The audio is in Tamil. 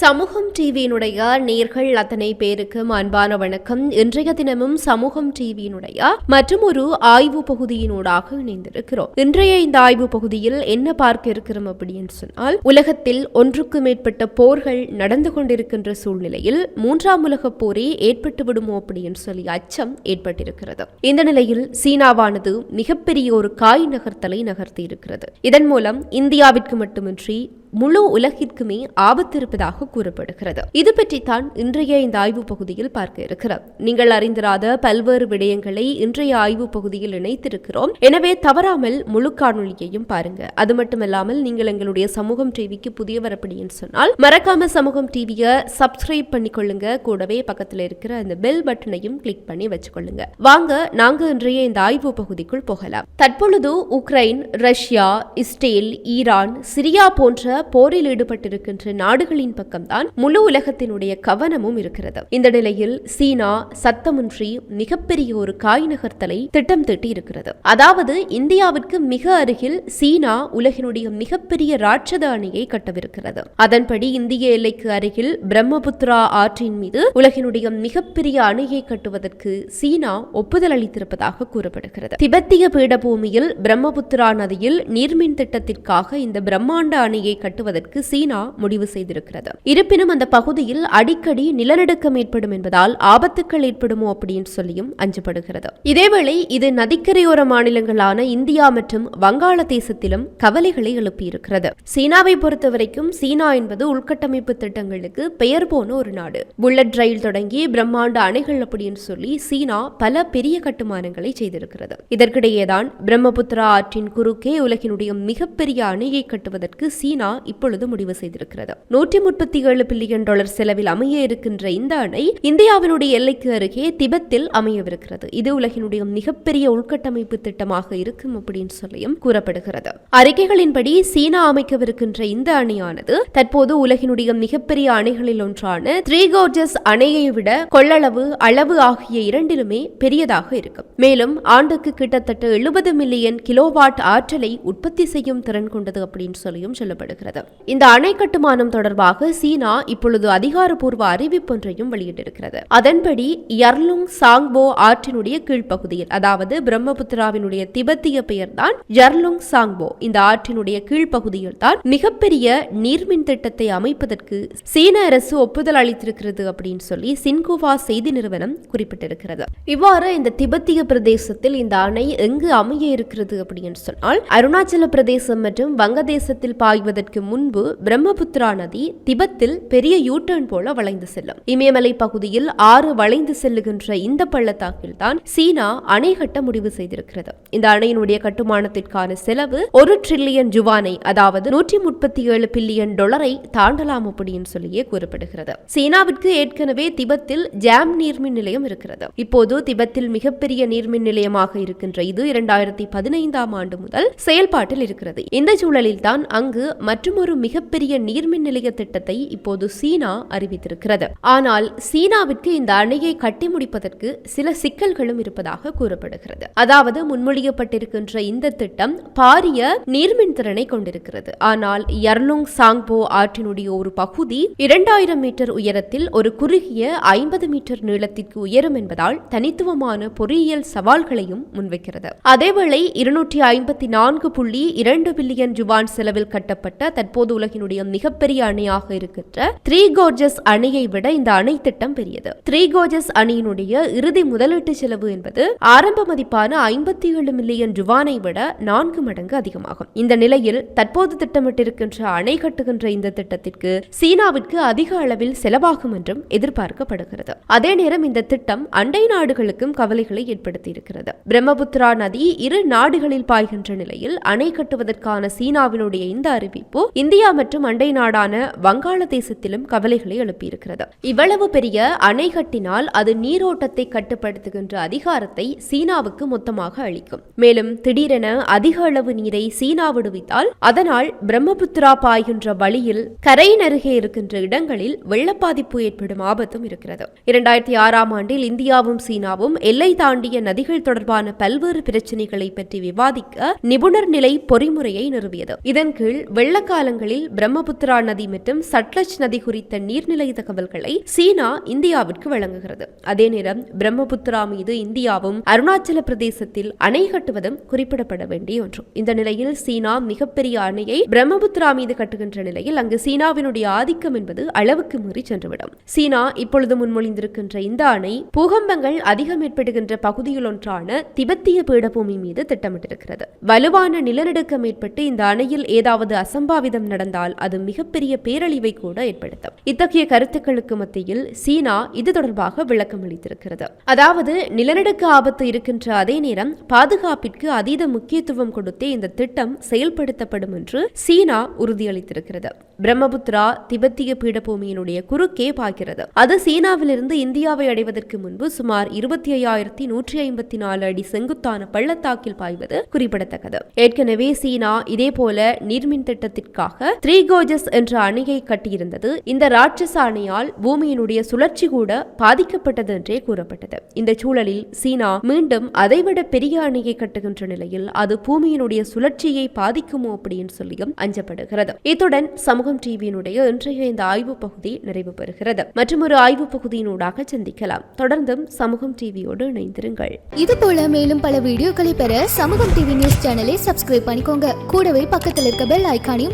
சமூகம் டிவியினுடைய நேர்கள் அத்தனை பேருக்கும் அன்பான வணக்கம். இன்றைய தினமும் சமூகம் டிவியினுடைய மற்றும் ஒரு ஆய்வு பகுதியினூடாக இணைந்திருக்கிறோம். இன்றைய இந்த ஆய்வு பகுதியில் என்ன பார்க்க இருக்கிறோம் அப்படின்னு சொன்னால் உலகத்தில் ஒன்றுக்கு மேற்பட்ட போர்கள் நடந்து கொண்டிருக்கின்ற சூழ்நிலையில் மூன்றாம் உலக போரே ஏற்பட்டு விடுமோ அப்படின்னு சொல்லி அச்சம் ஏற்பட்டிருக்கிறது. இந்த நிலையில் சீனாவானது மிகப்பெரிய ஒரு காய் நகர்த்தலை நகர்த்தி இருக்கிறது இதன் மூலம் இந்தியாவிற்கு மட்டுமின்றி முழு உலகிற்குமே ஆபத்து இருப்பதாக கூறப்படுகிறது. இது பற்றித்தான் இன்றைய இந்த ஆய்வு பகுதியில் பார்க்க இருக்கிறோம். நீங்கள் அறிந்திராத பல்வேறு விடயங்களை இன்றைய ஆய்வு பகுதியில் இணைத்திருக்கிறோம். எனவே தவறாமல் முழு காணொலியையும் பாருங்க. அது மட்டுமல்லாமல் நீங்கள் எங்களுடைய சமூகம் டிவிக்கு புதியவர் அப்படின்னு சொன்னால் மறக்காம சமூகம் டிவியை சப்ஸ்கிரைப் பண்ணிக்கொள்ளுங்க. கூடவே பக்கத்தில் இருக்கிற அந்த பெல் பட்டனையும் கிளிக் பண்ணி வச்சுக்கொள்ளுங்க. வாங்க நாங்க இன்றைய இந்த ஆய்வு பகுதிக்குள் போகலாம். தற்பொழுது Ukraine Russia Israel Iran Syria போன்ற போரில் ஈடுபட்டிருக்கின்ற நாடுகளின் பக்கம்தான் முழு உலகத்தினுடைய கவனமும் இருக்கிறது. இந்த நிலையில் சீனா சத்தமின்றி மிகப்பெரிய ஒரு காய் நகர்த்தலை திட்டம் தீட்டி இருக்கிறது. அதாவது இந்தியாவிற்கு மிக அருகில் சீனா உலகினுடைய மிகப்பெரிய ராட்சத அணையை கட்டவிருக்கிறது. அதன்படி இந்திய எல்லைக்கு அருகில் பிரம்மபுத்திரா ஆற்றின் மீது உலகினுடைய மிகப்பெரிய அணையை கட்டுவதற்கு சீனா ஒப்புதல் அளித்திருப்பதாக கூறப்படுகிறது. திபெத்திய பீடபூமியில் பிரம்மபுத்திரா நதியில் நீர்மின் திட்டத்திற்காக இந்த பிரம்மாண்ட அணையை கட்ட கட்டுவதற்கு சீனா முடிவு செய்திருக்கிறது. இருப்பினும் அந்த பகுதியில் அடிக்கடி நிலநடுக்கம் ஏற்படும் என்பதால் ஆபத்துக்கள் ஏற்படுமோ அப்படின்னு சொல்லியும் அஞ்சப்படுகிறது. இதேவேளை இது நதிக்கரையோர மாநிலங்களான இந்தியா மற்றும் வங்காளதேசத்திலும் கவலைகளை எழுப்பியிருக்கிறது. சீனாவை பொறுத்தவரைக்கும் சீனா என்பது உள்கட்டமைப்பு திட்டங்களுக்கு பெயர் போன ஒரு நாடு. புல்லட் ரயில் தொடங்கி பிரம்மாண்ட அணைகள் அப்படின்னு சொல்லி சீனா பல பெரிய கட்டுமானங்களை செய்திருக்கிறது. இதற்கிடையேதான் பிரம்மபுத்திரா ஆற்றின் குறுக்கே உலகினுடைய மிகப்பெரிய அணையை கட்டுவதற்கு சீனா இப்பொழுது முடிவு செய்திருக்கிறது. நூற்றி முப்பத்தி ஏழு பில்லியன் டாலர் செலவில் அமைய இருக்கின்ற இந்த அணை இந்தியாவினுடைய எல்லைக்கு அருகே திபெத்தில் அமையவிருக்கிறது. இது உலகினுடைய மிகப்பெரிய உள்கட்டமைப்பு திட்டமாக இருக்கும் அப்படின்னு சொல்லியும் கூறப்படுகிறது. அறிக்கைகளின்படி சீனா அமைக்கவிருக்கின்ற இந்த அணையானது தற்போது உலகினுடைய மிகப்பெரிய அணைகளில் ஒன்றான த்ரீ கோர்ஜஸ் அணையை விட கொள்ளளவு அளவு ஆகிய இரண்டிலுமே பெரியதாக இருக்கும். மேலும் ஆண்டுக்கு கிட்டத்தட்ட எழுபது மில்லியன் கிலோவாட் ஆற்றலை உற்பத்தி செய்யும் திறன் கொண்டது அப்படின்னு சொல்லியும் சொல்லப்படுகிறது. இந்த அணை கட்டுமானம் தொடர்பாக சீனா இப்பொழுது அதிகாரப்பூர்வ அறிவிப்பொன்றையும் வெளியிட்டிருக்கிறது. அதன்படி யர்லுங் சாங்போ ஆற்றினுடைய கீழ்ப்பகுதியில் அதாவது பிரம்மபுத்திராவினுடைய திபெத்திய பெயர்தான் யர்லுங் சாங்போ. இந்த ஆற்றினுடைய கீழ்ப்பகுதியில் தான் மிகப்பெரிய நீர்மின் திட்டத்தை அமைப்பதற்கு சீன அரசு ஒப்புதல் அளித்திருக்கிறது அப்படின்னு சொல்லி சின்குவா செய்தி நிறுவனம் குறிப்பிட்டிருக்கிறது. இவ்வாறு இந்த திபெத்திய பிரதேசத்தில் இந்த அணை எங்கு அமைய இருக்கிறது அப்படின்னு சொன்னால் அருணாச்சல பிரதேசம் மற்றும் வங்கதேசத்தில் பாய்வதற்கு முன்பு பிரம்மபுத்திரா நதி திபத்தில் பெரிய யூட்டர்ன் போல வளைந்து செல்லும். இமயமலை பகுதியில் ஆறு வளைந்து செல்லுகின்ற இந்த பள்ளத்தாக்கில் தான் சீனா அணை கட்ட முடிவு செய்திருக்கிறது. இந்த அணையினுடைய கட்டுமானத்திற்கான செலவு ஒரு ட்ரில்லியன் ஜுவானை அதாவது நூற்றி முப்பத்தி ஏழு பில்லியன் டாலரை தாண்டலாம் அப்படின்னு சொல்லியே கூறப்படுகிறது. சீனாவிற்கு ஏற்கனவே திபெத்தில் ஜாம் நீர்மின் நிலையம் இருக்கிறது. இப்போது திபெத்தில் மிகப்பெரிய நீர்மின் நிலையமாக இருக்கின்ற இது இரண்டாயிரத்தி பதினைந்தாம் ஆண்டு முதல் செயல்பாட்டில் இருக்கிறது. இந்த சூழலில் தான் அங்கு மற்றொரு மிகப்பெரிய நீர்மின் நிலைய திட்டத்தை இப்போது சீனா அறிவித்திருக்கிறது. ஆனால் சீனாவிற்கு இந்த அணையை கட்டி முடிப்பதற்கு சில சிக்கல்களும் இருப்பதாக கூறப்படுகிறது. அதாவது முன்மொழியப்பட்டிருக்கின்ற இந்த திட்டம் பாரிய நீர்மின் திறனை கொண்டிருக்கிறது. ஆனால் யர்லுங் சாங்போ ஆற்றினுடைய ஒரு பகுதி இரண்டாயிரம் மீட்டர் உயரத்தில் ஒரு குறுகிய ஐம்பது மீட்டர் நீளத்திற்கு உயரும் என்பதால் தனித்துவமான பொறியியல் சவால்களையும் முன்வைக்கிறது. அதேவேளை இருநூற்றி ஐம்பத்தி நான்கு புள்ளி இரண்டு பில்லியன் ஜுவான் செலவில் கட்டப்பட்ட தற்போது உலகினுடைய மிகப்பெரிய அணையாக இருக்கின்ற த்ரீ கோர்ஜஸ் அணையை விட இந்த அணை திட்டம் பெரியது. த்ரீ கோர்ஜஸ் அணியினுடைய இறுதி முதலீட்டு செலவு என்பது ஆரம்ப மதிப்பான ஐம்பத்தி ஏழு மில்லியன் ஜுவானை விட நான்கு மடங்கு அதிகமாகும். இந்த நிலையில் தற்போது திட்டமிட்டிருக்கின்ற அணை கட்டுகின்ற இந்த திட்டத்திற்கு சீனாவிற்கு அதிக அளவில் செலவாகும் என்றும் எதிர்பார்க்கப்படுகிறது. அதே நேரம் இந்த திட்டம் அண்டை நாடுகளுக்கும் கவலைகளை ஏற்படுத்தியிருக்கிறது. பிரம்மபுத்திரா நதி இரு நாடுகளில் பாய்கின்ற நிலையில் அணை கட்டுவதற்கான சீனாவினுடைய இந்த அறிவிப்பு இந்தியா மற்றும் அண்டை நாடான வங்காளதேசத்திலும் கவலைகளை எழுப்பியிருக்கிறது. இவ்வளவு பெரிய அணை கட்டினால் அது நீரோட்டத்தை கட்டுப்படுத்துகின்ற அதிகாரத்தை சீனாவுக்கு மொத்தமாக அளிக்கும். மேலும் திடீரென அதிக அளவு நீரை சீனா விடுவித்தால் அதனால் பிரம்மபுத்திரா பாய்கின்ற வழியில் கரை நருகே இருக்கின்ற இடங்களில் வெள்ள பாதிப்பு ஏற்படும் ஆபத்தும் இருக்கிறது. இரண்டாயிரத்தி ஆறாம் ஆண்டில் இந்தியாவும் சீனாவும் எல்லை தாண்டிய நதிகள் தொடர்பான பல்வேறு பிரச்சனைகளை பற்றி விவாதிக்க நிபுணர் நிலை பொறிமுறையை நிறுவியது. இதன் கீழ் வெள்ளக்கால காலங்களில் பிரம்மபுத்திரா நதி மற்றும் சட்லஜ் நதி குறித்த நீர்நிலை தகவல்களை சீனா இந்தியாவிற்கு வழங்குகிறது. அதே நேரம் பிரம்மபுத்திரா மீது இந்தியாவும் அருணாச்சல பிரதேசத்தில் அணை கட்டுவதும் குறிப்பிடப்பட வேண்டிய ஒன்று. இந்த நிலையில் சீனா மிகப்பெரிய அணையை பிரம்மபுத்திரா மீது கட்டுகின்ற நிலையில் அங்கு சீனாவினுடைய ஆதிக்கம் என்பது அளவுக்கு மீறி சென்றுவிடும். சீனா இப்பொழுது முன்மொழிந்திருக்கின்ற இந்த அணை பூகம்பங்கள் அதிகம் ஏற்படுகின்ற பகுதியில் ஒன்றான திபெத்திய பீடபூமி மீது திட்டமிட்டிருக்கிறது. வலுவான நிலநடுக்கம் ஏற்பட்டு இந்த அணையில் ஏதாவது அசம்பாவிதம் நடந்தால் அது மிகப்பெரிய பேரழிவை கூட ஏற்படுத்தும். இத்தகைய கருத்துக்களுக்கு மத்தியில் சீனா இது தொடர்பாக விளக்கம் அளித்திருக்கிறது. அதாவது நிலநடுக்க ஆபத்து இருக்கின்ற அதே நேரம் பாதுகாப்பிற்கு அதீத முக்கியத்துவம் கொடுத்தே இந்த திட்டம் செயல்படுத்தப்படும் என்று சீனா உறுதியளித்திருக்கிறது. பிரம்மபுத்திரா திபெத்திய பீடபூமியினுடைய குறுக்கே பாய்கிறது. அது சீனாவிலிருந்து இந்தியாவை அடைவதற்கு முன்பு சுமார் இருபத்தி ஐயாயிரத்தி நூற்றி ஐம்பத்தி நாலு அடி செங்குத்தான பள்ளத்தாக்கில் பாய்வது குறிப்பிடத்தக்கது. ஏற்கனவே சீனா இதே போல நீர்மின் திட்டத்திற்காக த்ரீ கோஜஸ் என்ற அணையை கட்டியிருந்தது. இந்த ராட்சச அணையால் பூமியினுடைய சுழற்சி கூட பாதிக்கப்பட்டது என்றே கூறப்பட்டது. இந்த சூழலில் சீனா மீண்டும் அதைவிட பெரிய அணையை கட்டுகின்ற நிலையில் அது பூமியினுடைய சுழற்சியை பாதிக்குமோ அப்படின்னு சொல்லியும் அஞ்சப்படுகிறது. இத்துடன் சமூகம் டிவியினுடைய இன்றைய இந்த ஆய்வு பகுதி நிறைவு பெறுகிறது. மற்றும் ஒரு ஆய்வு பகுதியினூடாக சந்திக்கலாம். தொடர்ந்தும் சமூகம் டிவியோடு இணைந்திருங்கள். இது போல மேலும் பல வீடியோக்களை பெற சமூகம் டிவி நியூஸ் சேனலை சப்ஸ்கிரைப் பண்ணிக்கோங்க. கூடவே பக்கத்தில் இருக்க பெல் ஐக்கானையும்